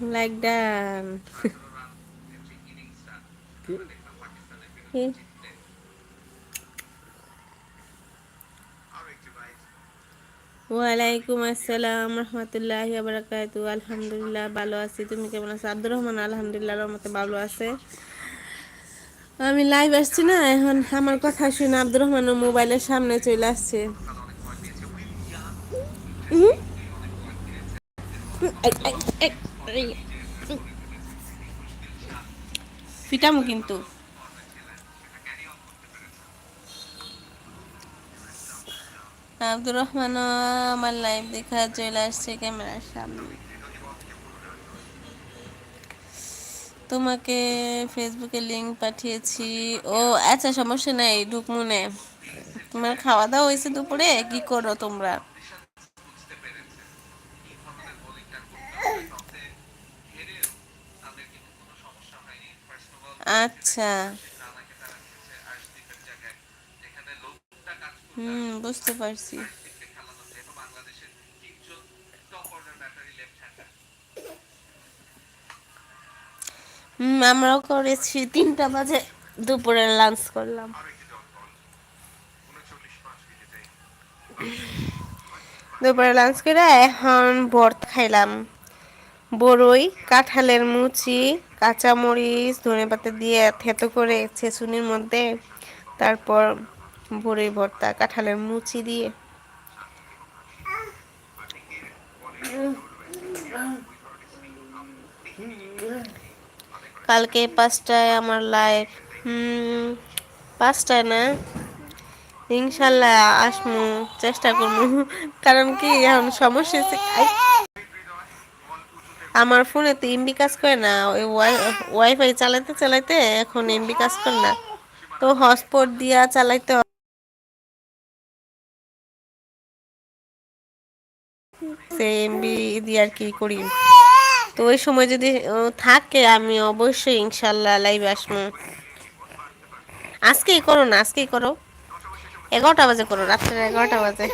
Like done ওয়ালাইকুম আসসালাম রহমতুল্লাহ বারাকাতু আলহামদুলিল্লাহ ভালো আছি তুমি কেমন আছো আব্দুর রহমান আলহামদুলিল্লাহ রহমতে ভালো আছে আমি লাইভ আসছি না এখন আমার কথা শুনে আব্দুর রহমান মোবাইলের সামনে চলে আসছে ফিটামো কিন্তু। আব্দুর রহমান আমার লাইভ দেখা চলে আসছে ক্যামেরার সামনে। তোমাকে ফেসবুকে লিঙ্ক পাঠিয়েছি। ও আচ্ছা সমস্যা নাই ঢুকমুনে তোমার খাওয়া দাওয়া হয়েছে দুপুরে? কি করো তোমরা? আচ্ছা। হুম, বুঝতে পারছি। হুম, আমরাও করেছি। তিনটা বাজে, দুপুরে লাঞ্চ করলাম। দুপুরে লাঞ্চ করে এখন ভর্ত খাইলাম। বড়ই কাঁঠালের মুচি, কাঁচামরিচ ধনে পাতা দিয়ে থেতো করে ছেঁচুনির মধ্যে, তারপর বড়ই ভর্তা, কাঁঠালের মুচি দিয়ে। কালকে পাঁচটায় আমার লাইভ হুম, পাঁচটায় না, ইনশাল্লাহ আসমু, চেষ্টা করব কারণ কি, এখন সমস্যা আমার ফোনে তো এমবি কাজ করে না, ওই ওয়াইফাই চালাতে চালাতে এখন এমবি কাজ করে না। তো হটস্পট দিয়া চালাইতে এমবি দিয়ে আর কি করি। তো ওই সময় যদি থাকে, আমি অবশ্যই ইনশাল্লাহ লাইভ আসব। আজকেই করো না, আজকেই করো। এগারোটা বাজে করো রাত্রে এগারোটা বাজে।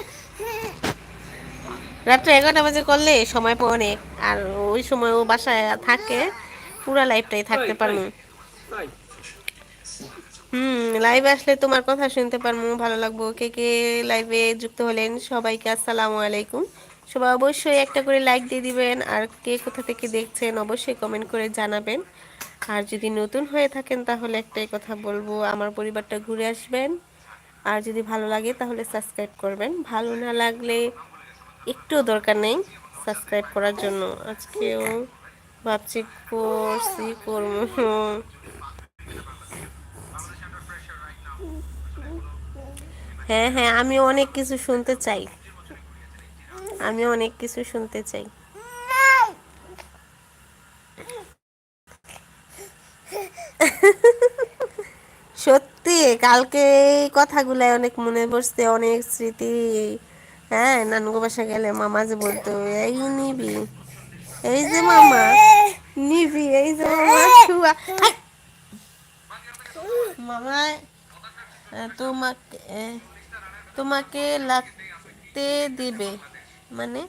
রাত্রে এগারোটা বাজে করলে সময় পাও অনেক আর ওই সময় ও বাসায় থাকে পুরো লাইফটাই থাকতে পারব। হুম লাইভে আসলে তোমার কথা শুনতে পারব ভালো লাগবো। কে কে লাইভে যুক্ত হলেন সবাইকে আসসালামু আলাইকুম। সবাই অবশ্যই একটা করে লাইক দিয়ে দিবেন আর কে কোথা থেকে দেখছেন অবশ্যই কমেন্ট করে জানাবেন। আর যদি নতুন হয়ে থাকেন তাহলে একটাই কথা বলব আমার পরিবারটা ঘুরে আসবেন। আর যদি ভালো লাগে তাহলে সাবস্ক্রাইব করবেন। ভালো না লাগলে একটুও দরকার নেই সাবস্ক্রাইব করার জন্য। আজকেও ভাবছি করছি, করব। হ্যাঁ হ্যাঁ আমি অনেক কিছু শুনতে চাই। আমি অনেক কিছু শুনতে চাই। সত্যি, কালকে এই অনেক মনে পড়ছে, অনেক স্মৃতি। হ্যাঁ নানুগো বাসা গেলে মামা যে বলতো, এই নিবি, এই যে মামা, নিবি, এই যে মামা, ছুয়া। মামা তোমাকে তোমাকে লাগতে দিবে মানে?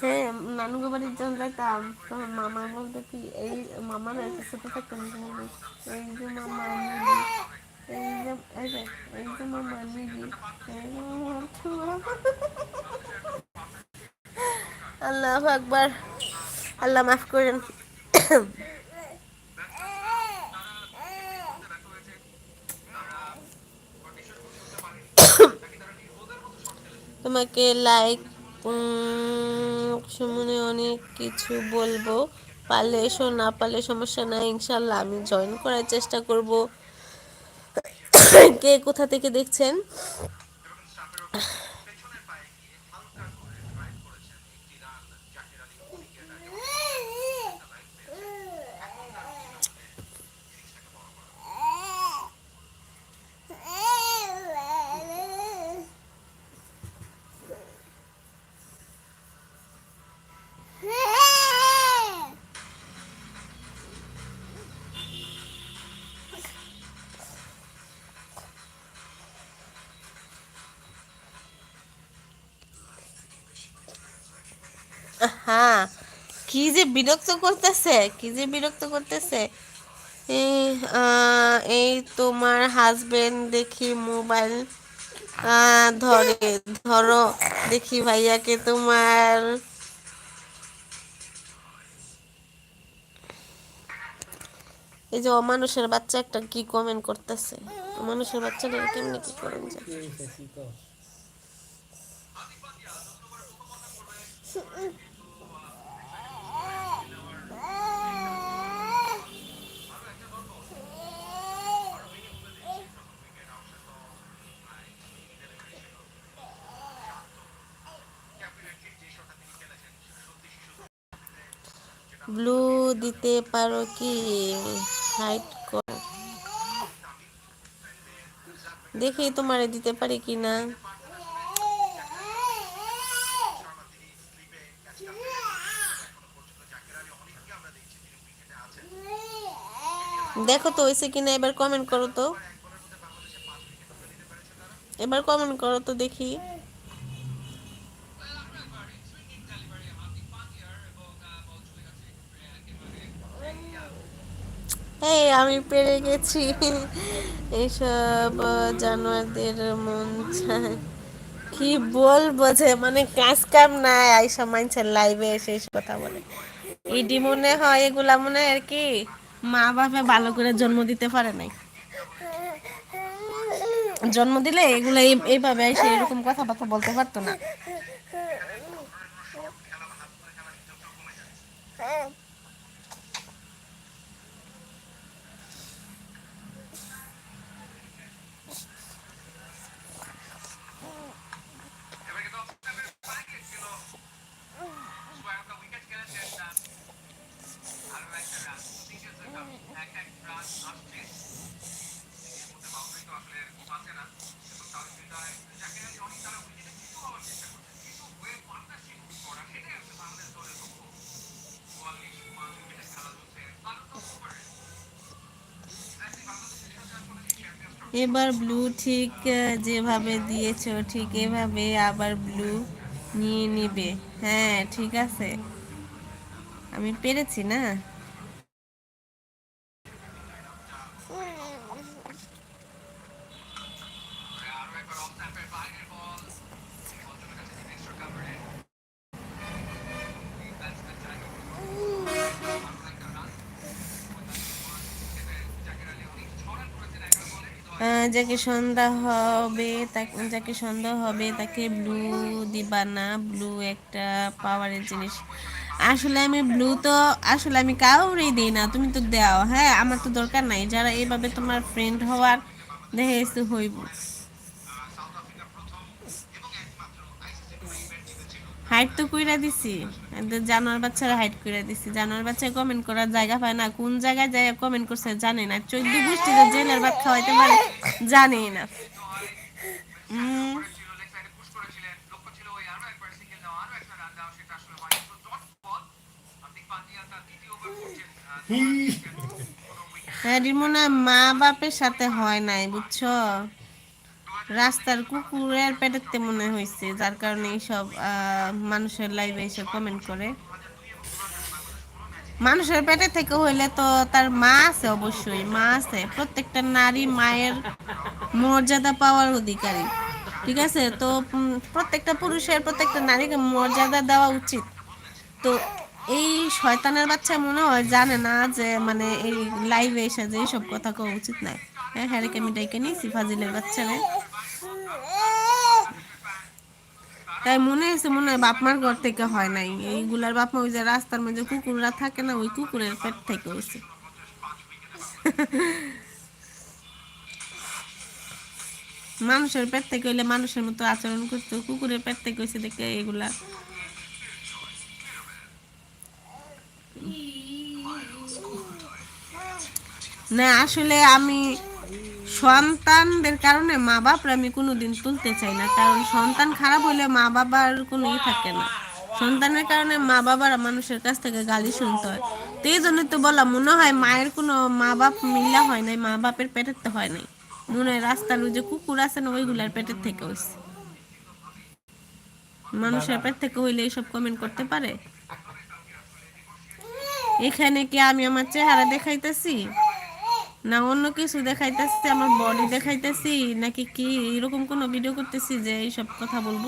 হ্যাঁ নানুকে বাড়ির যখন যাইতাম তখন মামা বলতো কি, এই, মামা না ছোট থাকতাম এই যে মামা আল্লাহ আকবার। আল্লাহ মাফ করেন। তোমাকে লাইক সুমনে অনেক কিছু বলব। পারলে এসো, না পারলে সমস্যা নাই ইনশাল্লাহ আমি জয়েন করার চেষ্টা করব। কে কোথা থেকে দেখছেন? হ্যাঁ কি যে বিরক্ত করতেছে, কি যে বিরক্ত করতেছে। এই তোমার হাজবেন্ড দেখি মোবাইল ধরে, ধরো, দেখি ভাইয়াকে তোমার। এই যে অমানুষের বাচ্চা একটা কি কমেন্ট করতেছে? অমানুষের বাচ্চাটা কেমনি কি করেন যায় ব্লু দিতে পারো কি? হাইট কর। দেখি তোমারে দিতে পারি কি না। দেখো তো হয়েছে কিনা, এবার কমেন্ট করো তো। এবার কমেন্ট করো তো দেখি। এই, আমি পেরে গেছি। এইসব জানোয়ারদের মন কি বলব যে মানে কাজ কাম নাই, আইসা মাইনছেন লাইভে এসে কথা বলে। ইডি মনে হয়, এগুলা মনে হয় আর কি, মা বাপে ভালো করে জন্ম দিতে পারে নাই। জন্ম দিলে এগুলো এই- এইভাবে এসে এরকম কথাবার্তা বলতে পারতো না। এবার ব্লু ঠিক যেভাবে দিয়েছ, ঠিক এভাবে আবার ব্লু নিয়ে নিবে। হ্যাঁ ঠিক আছে। আমি পেরেছি না? যাকে সন্ধ্যা হবে, তাকে, যাকে সন্ধ্যা হবে তাকে ব্লু দিবা না ব্লু একটা পাওয়ারের জিনিস। আসলে আমি ব্লু তো, আসলে আমি কাউরেই দিই না, তুমি তো দাও। হ্যাঁ আমার তো দরকার নাই। যারা এইভাবে তোমার ফ্রেন্ড হওয়ার, দেখে হইব। হাইট তো কইরা দিছি। জানোয়ার বাচ্চারা হাইট কইরা দিছি। জানোয়ার বাচ্চা কমেন্ট করার জায়গা পায় না। কোন জায়গায় যায় কমেন্ট করছে জানে না। চোদ্দ গোষ্ঠীতে জেলের ভাত খাওয়াইতে পারে জানে না। হ্যাঁ রিমোনা মা বাপের সাথে হয় নাই, বুঝছ? রাস্তার কুকুরের পেটেতে মনে হয়েছে যার কারণে এইসব মানুষের লাইভে এসে কমেন্ট করে। মানুষের পেটে থেকে হইলে তো তার মা আছে অবশ্যই, মা আছে। প্রত্যেকটা নারী মায়ের মর্যাদা পাওয়ার অধিকারী, ঠিক আছে? তো প্রত্যেকটা পুরুষের, প্রত্যেকটা নারীকে মর্যাদা দেওয়া উচিত। তো এই শয়তানের বাচ্চা মনে হয় জানে না যে মানে এই লাইভে এসে যে এইসব কথা কওয়া উচিত না হ্যাঁ হ্যারিকে আমি ডাইকে নিয়েছি, ফাজিলের বাচ্চারে। তাই মনে হয়েছে মনে হয় বাপমার ঘর থেকে হয় নাই। এইগুলার বাপ মা ওই যে রাস্তার মধ্যে কুকুররা থাকে না, ওই কুকুরের পেট থেকে হয়েছে। মানুষের পেট থেকে হইলে মানুষের মতো আচরণ করতো কুকুরের পেট থেকে হয়েছে দেখে এগুলা। না, আসলে আমি সন্তানদের কারণে মা বাপরা আমি কোনোদিন তুলতে চাই না। কারণ সন্তান খারাপ হইলে মা বাবার কোনো ই থাকে না। সন্তানের কারণে মা বাবারা মানুষের কাছ থেকে গালি শুনতে হয়। তো এই জন্য তো বলা মনে হয় মায়ের কোনো মা বাপ মিল্লা হয় নাই, মা বাপের পেটের তো হয় নাই। মনে হয় রাস্তার ওই যে কুকুর আছে না, ওইগুলার পেটের থেকে হয়েছে মানুষের পেট থেকে হইলে এইসব কমেন্ট করতে পারে? এখানে কি আমি আমার চেহারা দেখাইতেছি? না অন্য কিছু দেখাইতেছি আমার বডি দেখাইতেছি নাকি কি এরকম কোনো ভিডিও করতেছি যে এইসব কথা বলব?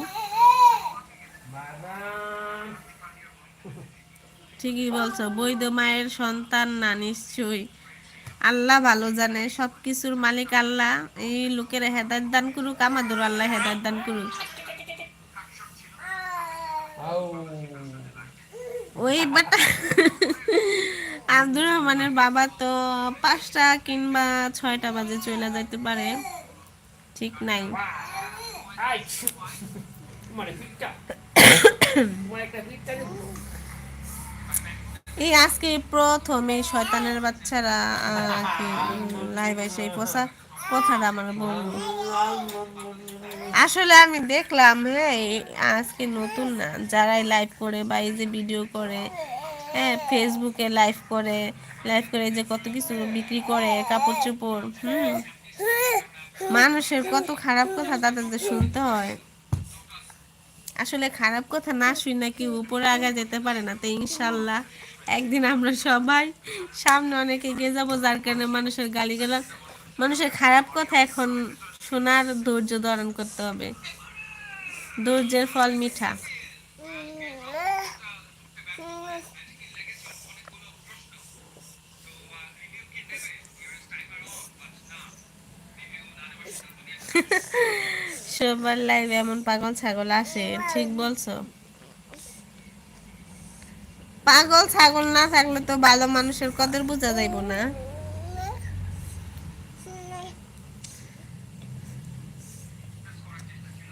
ঠিকই বলছো বৈধ মায়ের সন্তান না নিশ্চয়ই। আল্লাহ ভালো জানে সব কিছুর মালিক আল্লাহ এই লোকের হেদায়ত দান করুক আমাদের আল্লাহ হেদায়ত দান করুক। ওই বাটা আব্দুর রহমানের বাবা তো পাঁচটা কিংবা ছয়টা বাজে চলে যাইতে পারে। ঠিক নাই। এই আজকে প্রথম শয়তানের বাচ্চারা লাইভ এসে পোষা কথাটা আমার বলব আসলে আমি দেখলাম হ্যাঁ আজকে নতুন না, যারাই লাইভ করে বা এই যে ভিডিও করে হ্যাঁ ফেসবুকে লাইভ করে লাইভ করে যে কত কিছু বিক্রি করে কাপড় চোপড় হুম। মানুষের কত খারাপ কথা তাদের শুনতে হয়। আসলে খারাপ কথা না শুই নাকি উপরে আগা যেতে পারে না, তো ইনশাল্লাহ একদিন আমরা সবাই সামনে অনেকে গিয়ে যাব, যার কারণে মানুষের গালি গেলাম মানুষের খারাপ কথা এখন শোনার ধৈর্য ধারণ করতে হবে। ধৈর্যের ফল মিঠা। সবার লাইভ এমন পাগল ছাগল আসে, ঠিক বলছো? পাগল ছাগল না থাকলে তো ভালো মানুষের কদর বোঝা যাইব না।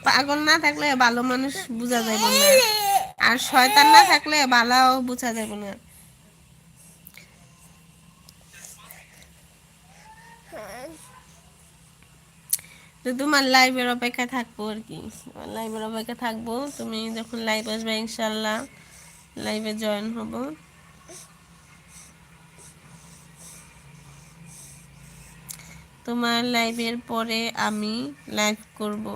পাগল না থাকলে ভালো মানুষ বোঝা যাইব না। আর শয়তান না থাকলে ভালো বোঝা যাইব না। তো তোমার লাইভের অপেক্ষা থাকব আর কি। লাইভের অপেক্ষা থাকব। তুমি যখন লাইভ আসবে ইনশাল্লাহ লাইভে জয়েন হব। তোমার লাইভের পরে আমি লাইভ করব।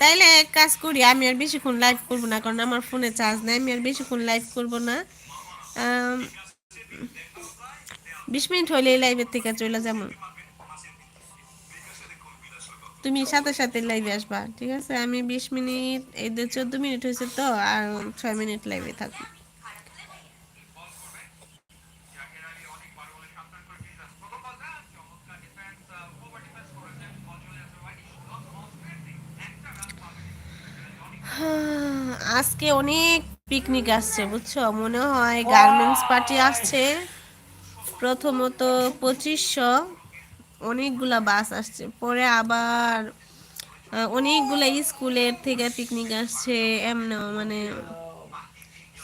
তাইলে এক কাজ করি, আমি আর বেশিক্ষণ লাইভ করব না, কারণ আমার ফোনে চার্জ নেই, আমি আর বেশিক্ষণ লাইভ করব না। বিশ মিনিট হলে লাইভের থেকে চলে যাব। তুমি সাথে সাথে লাইভে আসবা, ঠিক আছে? আমি বিশ মিনিট এদের চোদ্দ মিনিট হয়েছে তো, আর ছয় মিনিট লাইভে থাকব। আজকে অনেক পিকনিক আসছে, বুঝছ? মনে হয় গার্মেন্টস পার্টি আসছে। প্রথমত পঁচিশশো, অনেকগুলা বাস আসছে। পরে আবার অনেকগুলা স্কুলের থেকে পিকনিক আসছে, এমন মানে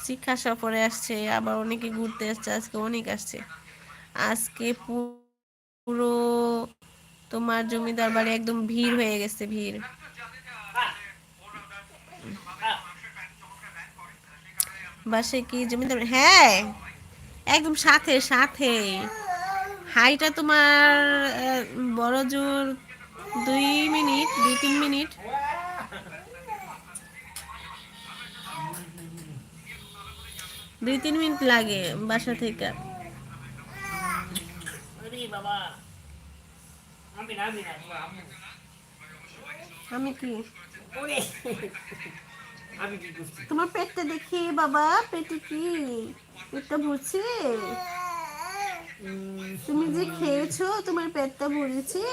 শিক্ষা সফরে আসছে, আবার অনেকে ঘুরতে আসছে, আজকে অনেক আসছে। আজকে পুরো তোমার জমিদার বাড়ি একদম ভিড় হয়ে গেছে, ভিড়। বাসে কি জমিদার? হ্যাঁ একদম সাথে সাথে। হাইটা তোমার বড় জোর দুই মিনিট, দুই তিন মিনিট। দুই তিন মিনিট লাগে বাসা থেকে। আমি কি? তোমার পেটটা দেখি বাবা পেটে কি? পেটটা ভরছে তুমি যে খেয়েছো তোমার পেটটা ভরেছে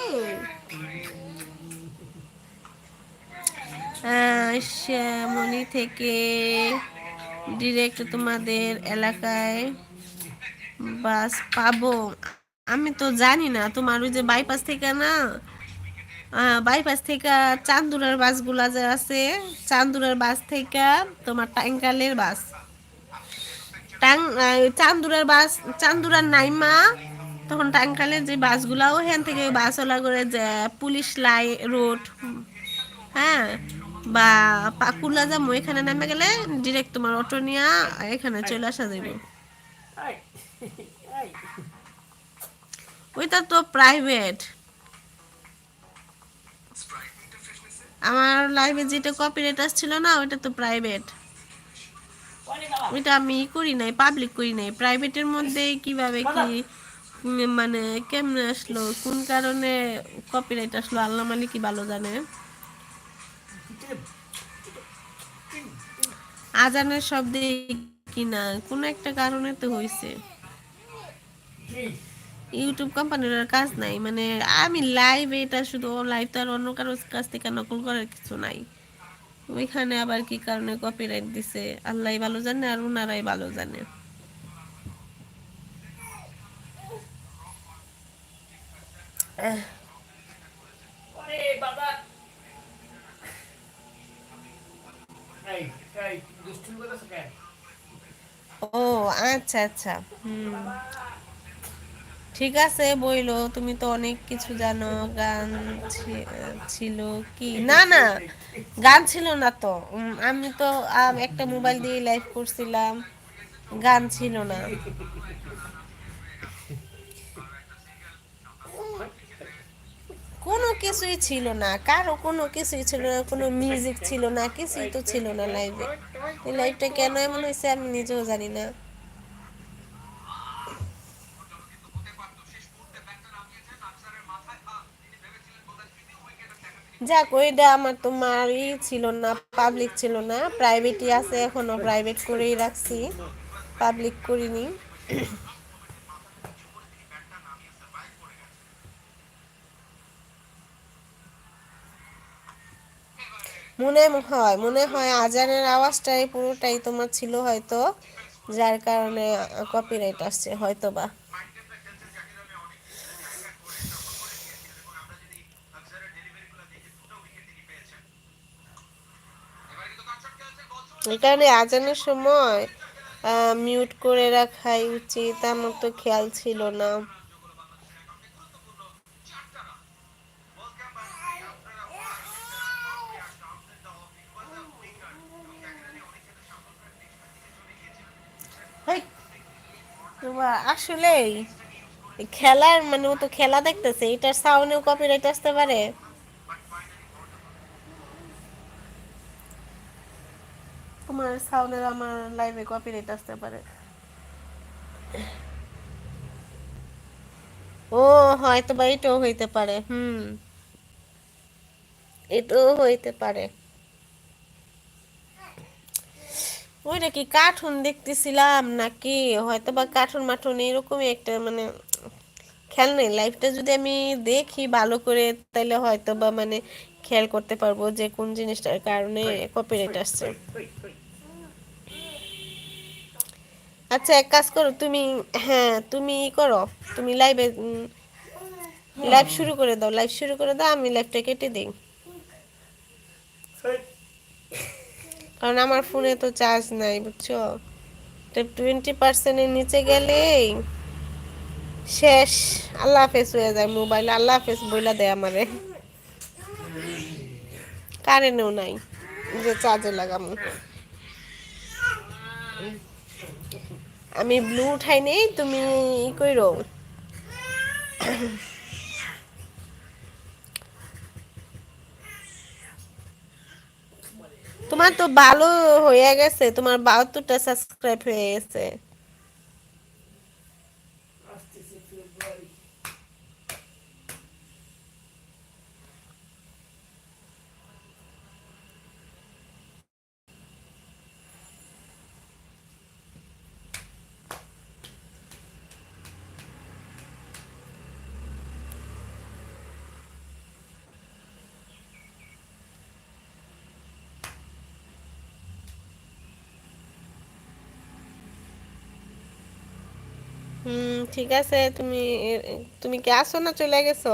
শ্যামলি থেকে ডিরেক্ট তোমাদের এলাকায় বাস পাবো। আমি তো জানি না তোমার ওই যে বাইপাস থেকে না বাইপাস থেকে চান্দুরার বাসগুলা যে আছে চান্দুরার বাস থেকে তোমার টাঙ্কালের বাস। টাং চান্দুরার বাস চান্দুরার নাইমা তখন টাঙ্কালের যে বাসগুলাও ওখান থেকে বাসওয়ালা করে যে পুলিশ লাই রোড হ্যাঁ বা পাকুলা যাব এখানে নামে গেলে ডিরেক্ট তোমার অটো নিয়ে এখানে চলে আসা যাবে ওইটা তো প্রাইভেট আমার লাইভে যেটা কপিরাইট আসছিল না ওটা তো প্রাইভেট ওইটা আমি করি নাই পাবলিক করি নাই। প্রাইভেটের মধ্যে কীভাবে কি মানে কেমনে আসলো কোন কারণে কপিরাইট আসলো আল্লাহ মালিকই ভালো জানে। আজানের শব্দে কিনা কোনো একটা কারণে তো হয়েছে ইউটিউব কোম্পানির কাজ নাই। মানে আমি লাইভ এটা শুধু লাইভ তো আর অন্য কারোর কাছ থেকে নকল করার কিছু নাই। ওইখানে আবার কি কারণে কপিরাইট দিছে? আল্লাহ ভালো জানে আর ওনারাই ভালো জানে। ও আচ্ছা আচ্ছা। হুম। ঠিক আছে, বইলো, তুমি তো অনেক কিছু জানো, গান ছিল কি? না না, গান ছিল না তো। আমি তো একটা মোবাইল দিয়ে লাইভ করছিলাম, গান ছিল না। কোনো কিছুই ছিল না, কারও কোনো কিছুই ছিল না, কোনো মিউজিক ছিল না, কিছুই তো ছিল না লাইভে লাইভটা কেন এমন হয়েছে আমি নিজেও জানি না। যাক ওইটা আমার তোমার ই ছিল না পাবলিক ছিল না প্রাইভেটই আছে, এখনও প্রাইভেট করেই রাখছি পাবলিক করিনি। মনে হয় মনে হয় আজানের আওয়াজটাই পুরোটাই তোমার ছিল হয়তো, যার কারণে কপিরাইট আসছে হয়তো বা এই কারণে আজানের সময় মিউট করে রাখাই উচিত। আমার তো খেয়াল ছিল না। আসলেই। খেলার মানে ও তো খেলা দেখতেছে এটার সাউন্ডেও কপিরাইট আসতে পারে। তোমার সাউন্ডের আমার লাইভে কপিরাইট আসতে পারে। ও হয়তো বা এটাও হইতে পারে হুম। এটাও হইতে পারে। ওইটা কি কার্টুন দেখতেছিলাম নাকি? হয়তো বা কার্টুন মাটুন এরকমই একটা মানে খেয়াল নেই লাইফটা যদি আমি দেখি ভালো করে তাহলে হয়তো বা মানে খেয়াল করতে পারব যে কোন জিনিসটার কারণে কপিরাইট আসছে। আচ্ছা এক কাজ করো তুমি হ্যাঁ তুমি করো তুমি লাইভে লাইভ শুরু করে দাও লাইভ শুরু করে দাও আমি লাইভটা কেটে দিই। কারণ আমার ফোনে তো চার্জ নাই বুঝছ? টোয়েন্টি পার্সেন্টের নিচে গেলেই শেষ। আল্লাহ হাফেজ হয়ে যায় মোবাইল আল্লাহ হাফেজ বইলা দেয় আমারে। কারেন্টও নাই যে চার্জে লাগামু। আমি ব্লু উঠাই নেই, তুমি কইরো। তোমার তো ভালো হয়ে গেছে, তোমার বাহাত্তরটা সাবস্ক্রাইব হয়ে গেছে। হুম, ঠিক আছে, তুমি তুমি কি আসো না চলে গেছো?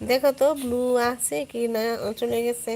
দেখো তো ব্লু আছে কি না, চলে গেছে।